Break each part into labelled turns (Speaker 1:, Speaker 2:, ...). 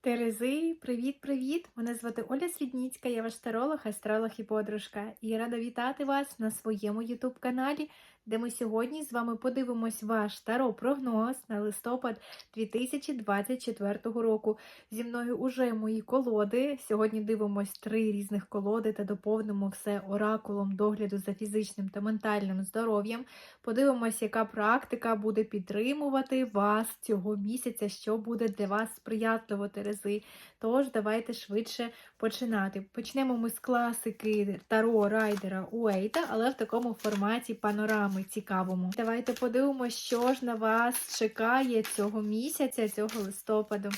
Speaker 1: Терези, привіт-привіт! Мене звати Оля Свідніцька, я ваш таролог, астролог і подружка. І рада вітати вас на своєму ютуб-каналі, де ми сьогодні з вами подивимось ваш таро-прогноз на листопад 2024 року. Зі мною уже мої колоди. Сьогодні дивимось три різних колоди та доповнимо все оракулом догляду за фізичним та ментальним здоров'ям. Подивимось, яка практика буде підтримувати вас цього місяця, що буде для вас сприятливо, Терези. Тож, давайте швидше починати. Почнемо ми з класики Таро Райдера Уейта, але в такому форматі панорами цікавому. Давайте подивимося, що ж на вас чекає цього місяця, цього листопаду.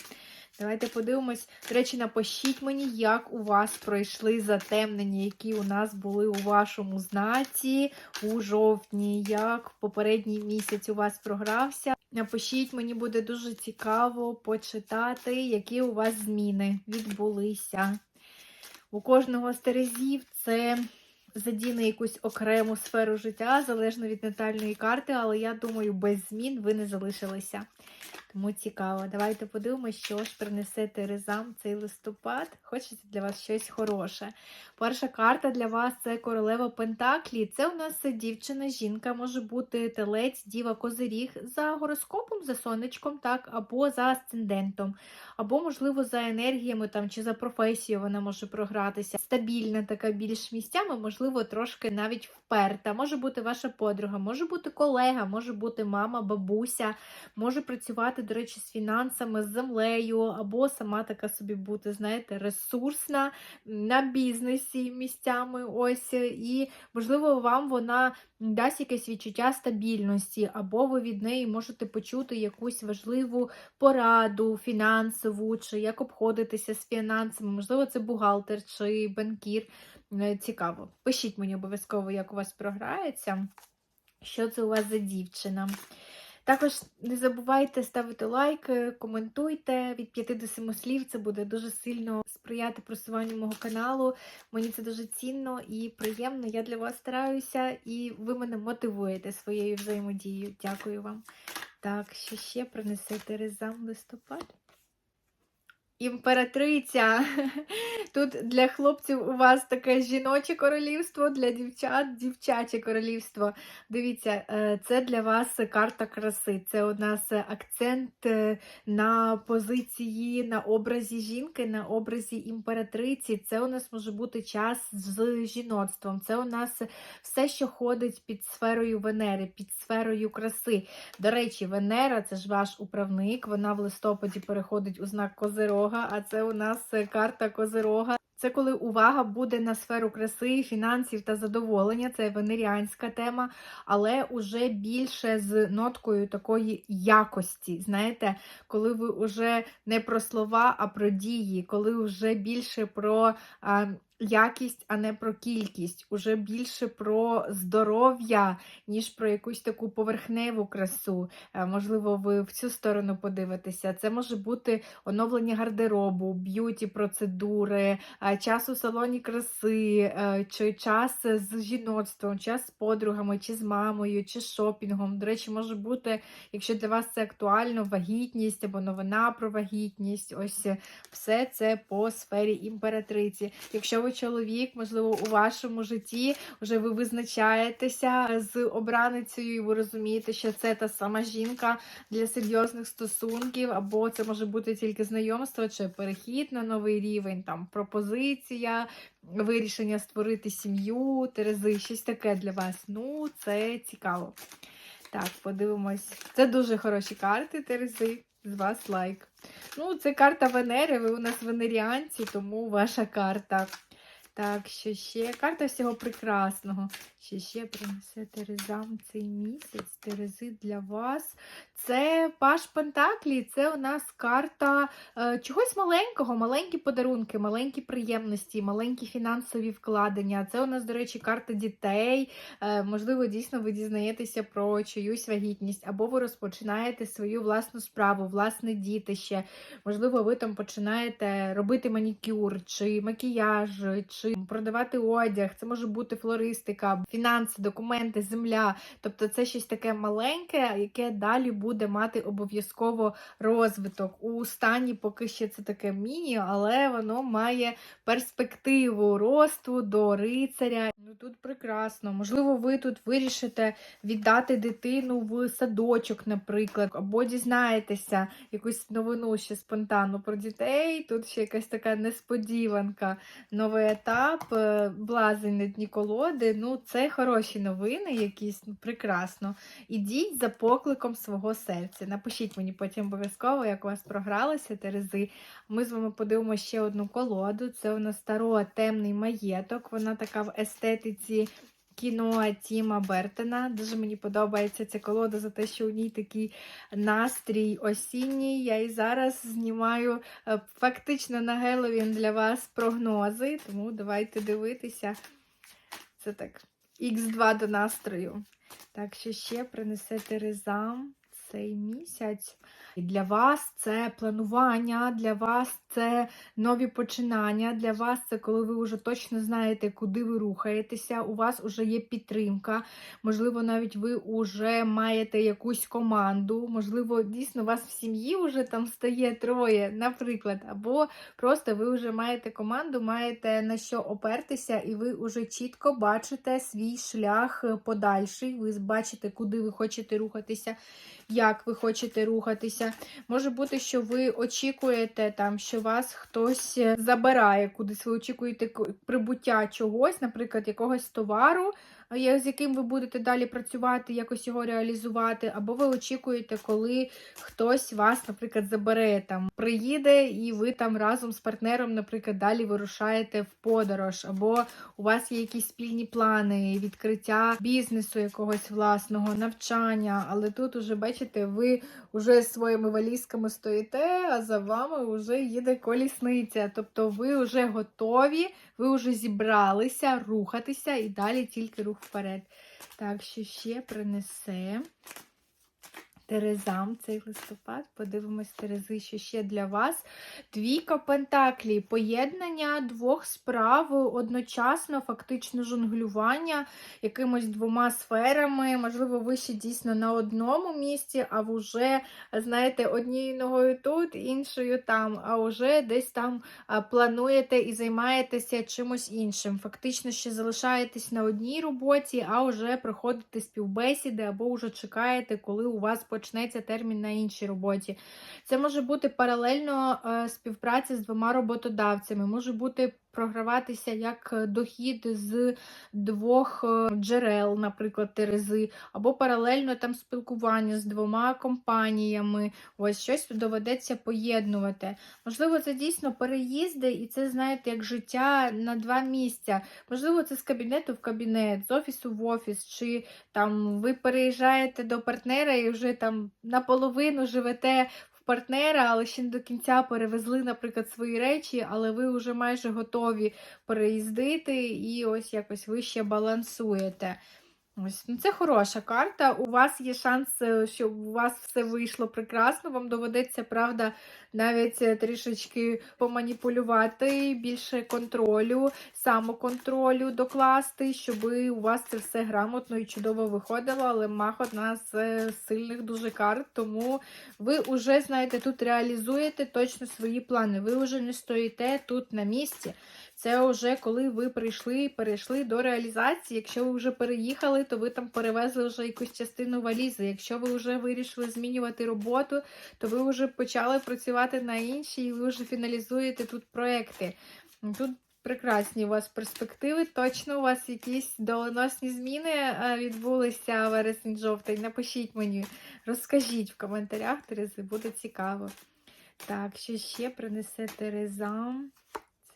Speaker 1: Давайте подивимось. До речі, напишіть мені, як у вас пройшли затемнення, які у нас були у вашому знаці у жовтні, як попередній місяць у вас програвся. Напишіть, мені буде дуже цікаво почитати, які у вас зміни відбулися. У кожного з терезів це задіне якусь окрему сферу життя, залежно від натальної карти, але я думаю, без змін ви не залишилися. Тому цікаво. Давайте подивимося, що ж принесе Терезам цей листопад. Хочеться для вас щось хороше. Перша карта для вас це королева Пентаклі. Це у нас дівчина, жінка, може бути телець, діва, козиріг за гороскопом, за сонечком, так, або за асцендентом, або, можливо, за енергіями там, чи за професією вона може програтися. Стабільна така більш місцями, можливо, трошки навіть вперта. Може бути ваша подруга, може бути колега, може бути мама, бабуся, може працювати, до речі, з фінансами, з землею, або сама така собі бути, знаєте, ресурсна на бізнесі місцями. Ось, і, можливо, вам вона дасть якесь відчуття стабільності, або ви від неї можете почути якусь важливу пораду фінансову, чи як обходитися з фінансами. Можливо, це бухгалтер чи банкір. Е, Цікаво. Пишіть мені обов'язково, як у вас програється, що це у вас за дівчина. Також не забувайте ставити лайк, коментуйте від 5 до 7 слів. Це буде дуже сильно сприяти просуванню мого каналу. Мені це дуже цінно і приємно. Я для вас стараюся, і ви мене мотивуєте своєю взаємодією. Дякую вам. Так, що ще принесе Терезам листопад? Імператриця. Тут для хлопців у вас таке жіноче королівство, для дівчат дівчаче королівство. Дивіться, е, це для вас карта краси. Це у нас акцент е, на позиції, на образі жінки, на образі імператриці. Це у нас може бути час з жіноцтвом. Це у нас все, що ходить під сферою Венери, під сферою краси. До речі, Венера це ж ваш управник. Вона в листопаді переходить у знак Козирога а це у нас е, карта Козирога. Це коли увага буде на сферу краси, фінансів та задоволення, це венеріанська тема, але уже більше з ноткою такої якості. Знаєте, коли ви вже не про слова, а про дії, коли вже більше про. А, Якість, а не про кількість, уже більше про здоров'я, ніж про якусь таку поверхневу красу. Е, можливо, ви в цю сторону подивитеся. Це може бути оновлення гардеробу, б'юті процедури, е, час у салоні краси, е, чи час з жіноцтвом, час з подругами, чи з мамою, чи шопінгом. До речі, може бути, якщо для вас це актуально, вагітність або новина про вагітність. Ось все це по сфері імператриці. Якщо ви чоловік, можливо, у вашому житті вже ви визначаєтеся з обраницею, і ви розумієте, що це та сама жінка для серйозних стосунків, або це може бути тільки знайомство, чи перехід на новий рівень, там пропозиція, вирішення створити сім'ю, терези, щось таке для вас. Ну, це цікаво. Так, подивимось. Це дуже хороші карти, Терези. З вас лайк. Ну, це карта Венери, ви у нас венеріанці, тому ваша карта. Так, що ще? Карта всього прекрасного. Що ще принесе Терезам цей місяць, Терези для вас. Це Паш Пентаклі, це у нас карта е, чогось маленького, маленькі подарунки, маленькі приємності, маленькі фінансові вкладення. Це у нас, до речі, карта дітей. Е, можливо, дійсно ви дізнаєтеся про чиюсь вагітність, або ви розпочинаєте свою власну справу, власне дітище. Можливо, ви там починаєте робити манікюр, чи макіяж, чи продавати одяг. Це може бути флористика, фінанси, документи, земля. Тобто це щось таке маленьке, яке далі буде мати обов'язково розвиток у стані, поки що це таке міні, але воно має перспективу росту до рицаря. Ну тут прекрасно. Можливо, ви тут вирішите віддати дитину в садочок, наприклад, або дізнаєтеся якусь новину ще спонтанно про дітей. Тут ще якась така несподіванка, новий етап, е, блазень дні колоди. Ну, це хороші новини, якісь ну, прекрасно. Ідіть за покликом свого серця. Напишіть мені потім обов'язково, як у вас програлися Терези. Ми з вами подивимося ще одну колоду. Це у нас старо темний маєток. Вона така в естетиці кіно Тіма Бертона. Дуже мені подобається ця колода за те, що у ній такий настрій осінній. Я і зараз знімаю е, фактично на Геловін для вас прогнози, тому давайте дивитися. Це так, Х2 до настрою. Так, що ще принесе Терезам цей місяць. Для вас це планування, для вас це нові починання, для вас це коли ви вже точно знаєте, куди ви рухаєтеся, у вас вже є підтримка, можливо, навіть ви вже маєте якусь команду, можливо, дійсно у вас в сім'ї вже там стає троє, наприклад, або просто ви вже маєте команду, маєте на що опертися, і ви вже чітко бачите свій шлях подальший, ви бачите, куди ви хочете рухатися, як ви хочете рухатися. Може бути, що ви очікуєте, там, що вас хтось е, забирає кудись, ви очікуєте прибуття чогось, наприклад, якогось товару, з яким ви будете далі працювати, якось його реалізувати, або ви очікуєте, коли хтось вас, наприклад, забере, там, приїде, і ви там разом з партнером, наприклад, далі вирушаєте в подорож, або у вас є якісь спільні плани, відкриття бізнесу якогось власного, навчання, але тут уже, бачите, ви вже своїми валізками стоїте, а за вами вже їде колісниця. Тобто ви вже готові, ви вже зібралися рухатися і далі тільки рух вперед. Так, що ще принесе Терезам цей листопад. Подивимось, Терези, що ще для вас. Двійка Пентаклі. Поєднання двох справ одночасно, фактично жонглювання якимось двома сферами. Можливо, ви ще дійсно на одному місці, а вже, знаєте, однією ногою тут, іншою там, а вже десь там плануєте і займаєтеся чимось іншим. Фактично, ще залишаєтесь на одній роботі, а вже проходите співбесіди, або вже чекаєте, коли у вас почнеться термін на іншій роботі. Це може бути паралельно е, співпраця з двома роботодавцями, може бути програватися як е, дохід з двох е, джерел, наприклад, терези, або паралельно там спілкування з двома компаніями. Ось щось доведеться поєднувати. Можливо, це дійсно переїзди, і це, знаєте, як життя на два місця. Можливо, це з кабінету в кабінет, з офісу в офіс, чи там ви переїжджаєте до партнера і вже там наполовину живете партнера, але ще не до кінця перевезли, наприклад, свої речі, але ви вже майже готові переїздити, і ось якось ви ще балансуєте. Ось, ну це хороша карта. У вас є шанс, е, щоб у вас все вийшло прекрасно. Вам доведеться, правда, навіть е, трішечки поманіпулювати, більше контролю, самоконтролю докласти, щоб у вас це все грамотно і чудово виходило. Але мах одна з е, сильних дуже карт, тому ви вже, знаєте, тут реалізуєте точно свої плани. Ви вже не стоїте тут на місці. Це вже коли ви прийшли, перейшли до реалізації. Якщо ви вже переїхали, то ви там перевезли вже якусь частину валізи. Якщо ви вже вирішили змінювати роботу, то ви вже почали працювати на іншій, і ви вже фіналізуєте тут проекти. Тут прекрасні у вас перспективи. Точно у вас якісь доленосні зміни е, відбулися вересень-жовтень. Напишіть мені, розкажіть в коментарях, Терези, буде цікаво. Так, що ще принесе Тереза?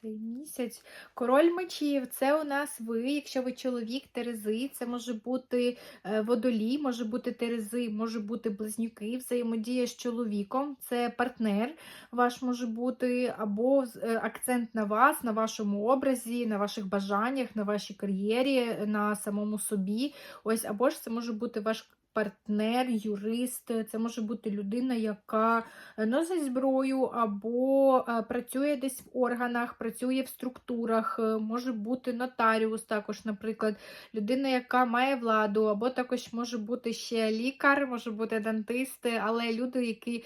Speaker 1: Цей місяць. Король мечів це у нас ви, якщо ви чоловік Терези, це може бути е, водолій, може бути Терези, може бути близнюки, взаємодія з чоловіком, це партнер ваш може бути, або е, акцент на вас, на вашому образі, на ваших бажаннях, на вашій кар'єрі, на самому собі. Ось, або ж це може бути ваш партнер, юрист, це може бути людина, яка носить зброю або е, працює десь в органах, працює в структурах, е, може бути нотаріус, також, наприклад, людина, яка має владу, або також може бути ще лікар, може бути дантист, але люди, які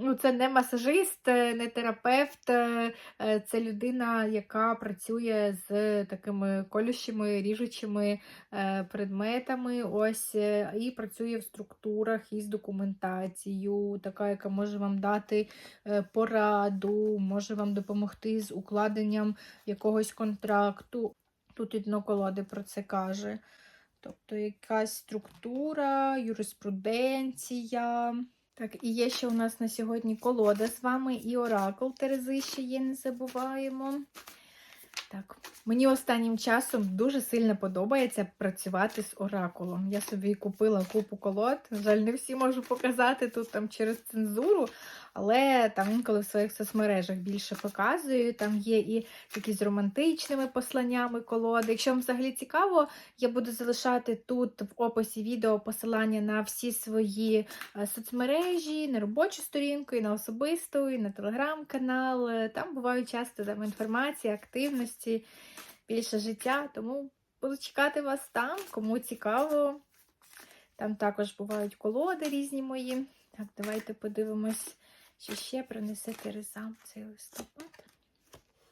Speaker 1: ну, це не масажист, е, не терапевт, е, е, це людина, яка працює з такими колющими, ріжучими е, предметами, ось, е, і працює в структурах із документацією, така, яка може вам дати е, пораду, може вам допомогти з укладенням якогось контракту. Тут і дно про це каже. Тобто якась структура, юриспруденція. Так, і є ще у нас на сьогодні колода з вами і оракул Терези ще є, не забуваємо. Так, мені останнім часом дуже сильно подобається працювати з оракулом. Я собі купила купу колод. Жаль, не всі можу показати тут там через цензуру, але там інколи в своїх соцмережах більше показую. Там є і такі з романтичними посланнями колоди. Якщо вам взагалі цікаво, я буду залишати тут в описі відео посилання на всі свої е, соцмережі, на робочу сторінку, і на особисту, і на телеграм-канал. Е, Там бувають часто там інформація, активності, більше життя. Тому буду чекати вас там, кому цікаво. Там також бувають колоди різні мої. Так, давайте подивимось, що ще принесе Тереза цей листопад.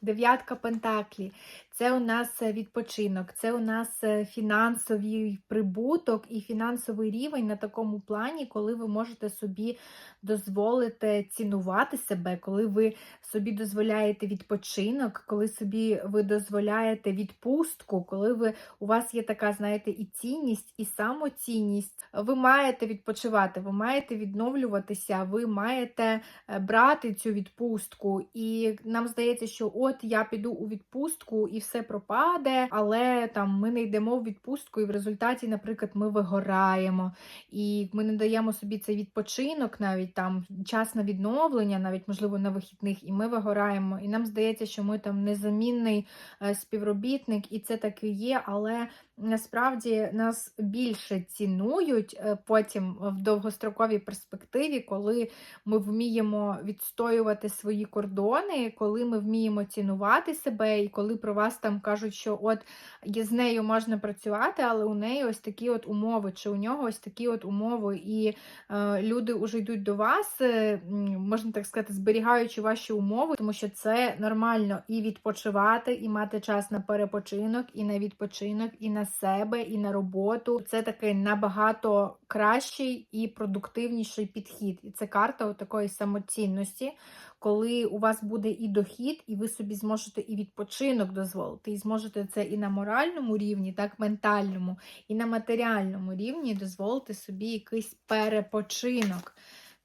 Speaker 1: Дев'ятка Пентаклі. Це у нас е, відпочинок, це у нас е, фінансовий прибуток і фінансовий рівень на такому плані, коли ви можете собі дозволити цінувати себе, коли ви собі дозволяєте відпочинок, коли собі ви дозволяєте відпустку, коли ви у вас є така, знаєте, і цінність, і самоцінність. Ви маєте відпочивати, ви маєте відновлюватися, ви маєте е, брати цю відпустку. І нам здається, що от я піду у відпустку і все пропаде, але там ми не йдемо в відпустку, і в результаті, наприклад, ми вигораємо, і ми не даємо собі цей відпочинок, навіть там час на відновлення, навіть можливо на вихідних, і ми вигораємо. І нам здається, що ми там незамінний е, співробітник, і це так і є, але насправді нас більше цінують е, потім в довгостроковій перспективі, коли ми вміємо відстоювати свої кордони, коли ми вміємо цінувати себе, і коли про вас там кажуть, що от з нею можна працювати, але у неї ось такі от умови, чи у нього ось такі от умови, і е, люди вже йдуть до вас, е, можна так сказати, зберігаючи ваші умови, тому що це нормально і відпочивати, і мати час на перепочинок, і на відпочинок, і на себе, і на роботу. Це такий набагато кращий і продуктивніший підхід. І це карта такої самоцінності, коли у вас буде і дохід, і ви собі зможете і відпочинок дозволити, і зможете це і на моральному рівні, так ментальному, і на матеріальному рівні дозволити собі якийсь перепочинок.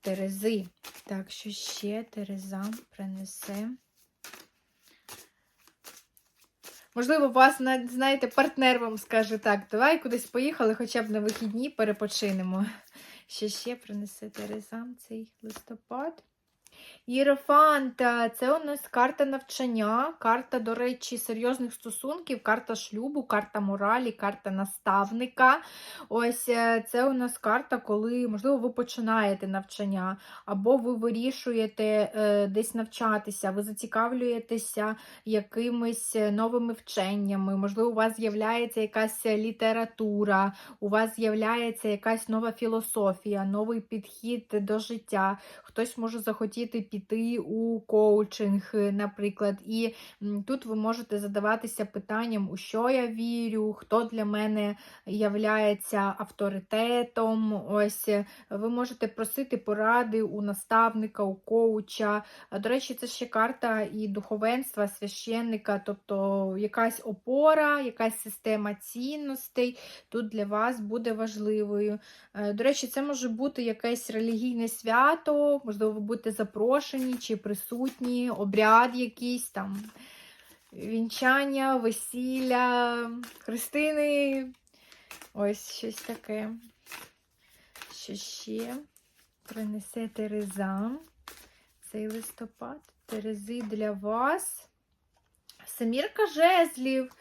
Speaker 1: Терези. Так, що ще Тереза принесе? Можливо, вас, на- знаєте, партнер вам скаже так, давай кудись поїхали, хоча б на вихідні перепочинемо. Що ще принесе Тереза цей листопад? Єрофанта, це у нас карта навчання, карта, до речі, серйозних стосунків, карта шлюбу, карта моралі, карта наставника. Ось е, це у нас карта, коли, можливо, ви починаєте навчання, або ви вирішуєте е, десь навчатися, ви зацікавлюєтеся якимись е, новими вченнями, можливо, у вас з'являється якась література, у вас з'являється якась нова філософія, новий підхід до життя. Хтось може захотіти піти у коучинг, е, наприклад. І тут ви можете задаватися питанням, у що я вірю, хто для мене являється авторитетом. Ось е, ви можете просити поради у наставника, у коуча. До речі, це ще карта і духовенства, священника, тобто якась опора, якась система цінностей тут для вас буде важливою. Е, До речі, це може бути якесь релігійне свято, можливо, ви будете запрошені чи присутні, обряд якийсь там, вінчання, весілля, хрестини. Ось щось таке. Що ще принесе Тереза цей листопад. Терези для вас. Семірка жезлів.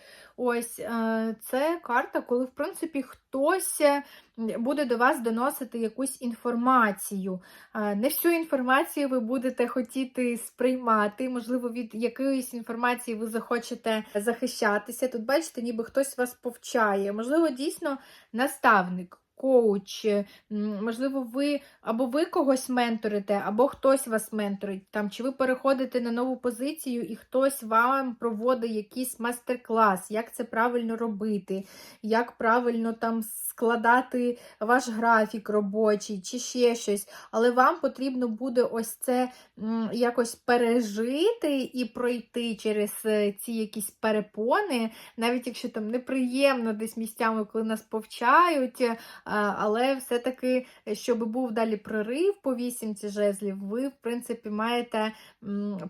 Speaker 1: Ось е, це карта, коли, в принципі, хтось е, буде до вас доносити якусь інформацію. Е, Не всю інформацію ви будете хотіти сприймати. Можливо, від якоїсь інформації ви захочете захищатися. Тут, бачите, ніби хтось вас повчає. Можливо, дійсно наставник. Коуч, можливо, ви або ви когось менторите, або хтось вас менторить, там, чи ви переходите на нову позицію, і хтось вам проводить якийсь майстер-клас, як це правильно робити, як правильно там складати ваш графік робочий, чи ще щось. Але вам потрібно буде ось це якось пережити і пройти через е, ці якісь перепони, навіть якщо там неприємно десь місцями, коли нас повчають. Е, Але все-таки, щоб був далі прорив по вісімці жезлів, ви, в принципі, маєте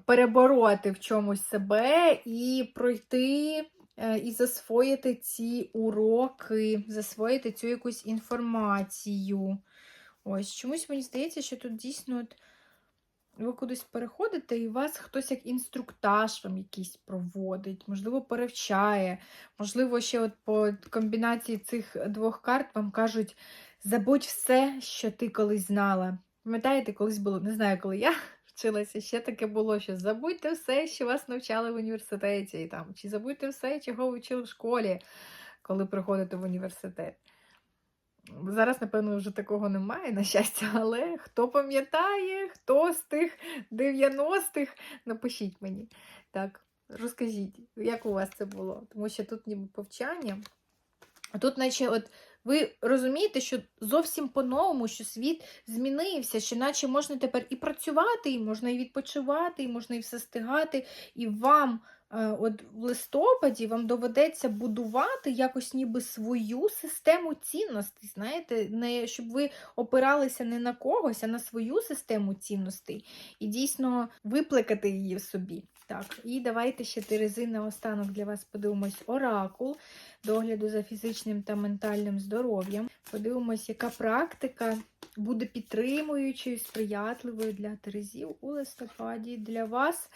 Speaker 1: перебороти в чомусь себе і пройти е, і засвоїти ці уроки, засвоїти цю якусь інформацію. Ось, чомусь мені здається, що тут дійсно от ви кудись переходите, і вас хтось як інструктаж вам якийсь проводить, можливо, перевчає. Можливо, ще от по комбінації цих двох карт вам кажуть: забудь все, що ти колись знала. Пам'ятаєте, колись було, не знаю, коли я вчилася, ще таке було, що забудьте все, що вас навчали в університеті, і там, чи забудьте все, чого ви вчили в школі, коли приходите в університет. Зараз, напевно, вже такого немає, на щастя, але хто пам'ятає, хто з тих 90-х, напишіть мені. Так, розкажіть, як у вас це було? Тому що тут ніби повчання. А тут, наче, от ви розумієте, що зовсім по-новому, що світ змінився, що наче можна тепер і працювати, і можна і відпочивати, і можна і все стигати, і вам. Е, От в листопаді вам доведеться будувати якось ніби свою систему цінностей. Знаєте, не щоб ви опиралися не на когось, а на свою систему цінностей і дійсно виплекати її в собі. Так, і давайте ще Терези наостанок для вас подивимось оракул догляду за фізичним та ментальним здоров'ям. Подивимось, яка практика буде підтримуючою, сприятливою для Терезів у листопаді для вас.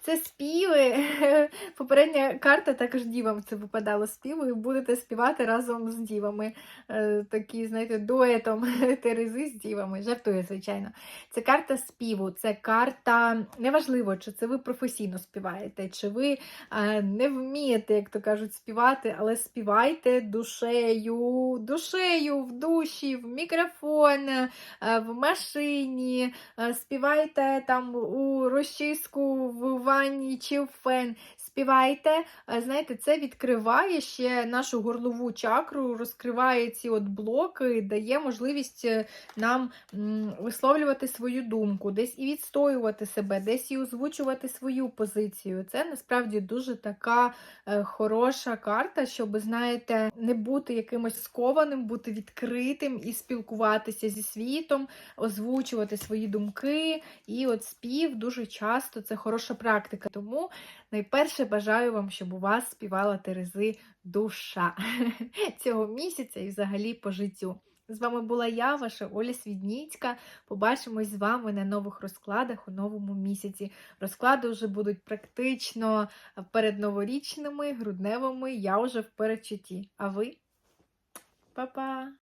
Speaker 1: Це співи. Попередня карта також дівам це випадало співи, і будете співати разом з дівами. Е, Такі, знаєте, дуетом Терези з дівами. Жартую, звичайно. Це карта співу, це карта, неважливо, чи це ви професійно співаєте, чи ви е, не вмієте, як то кажуть, співати, але співайте душею, душею в душі, в мікрофон, е, в машині, е, співайте там у розчиску в ванні чи в фен. Співайте, Е, знаєте, це відкриває ще нашу горлову чакру, розкриває ці от блоки, дає можливість е, нам висловлювати свою думку, десь і відстоювати себе, десь і озвучувати свою позицію. Це насправді дуже така е, хороша карта, щоб, знаєте, не бути якимось скованим, бути відкритим і спілкуватися зі світом, озвучувати свої думки. І от спів дуже часто це хороша практика. Тому найперше бажаю вам, щоб у вас співала Терези душа цього місяця і взагалі по життю. З вами була я, ваша Оля Свідніцька. Побачимось з вами на нових розкладах у новому місяці. Розклади вже будуть практично передноворічними, грудневими. Я вже в передчутті. А ви? Па-па!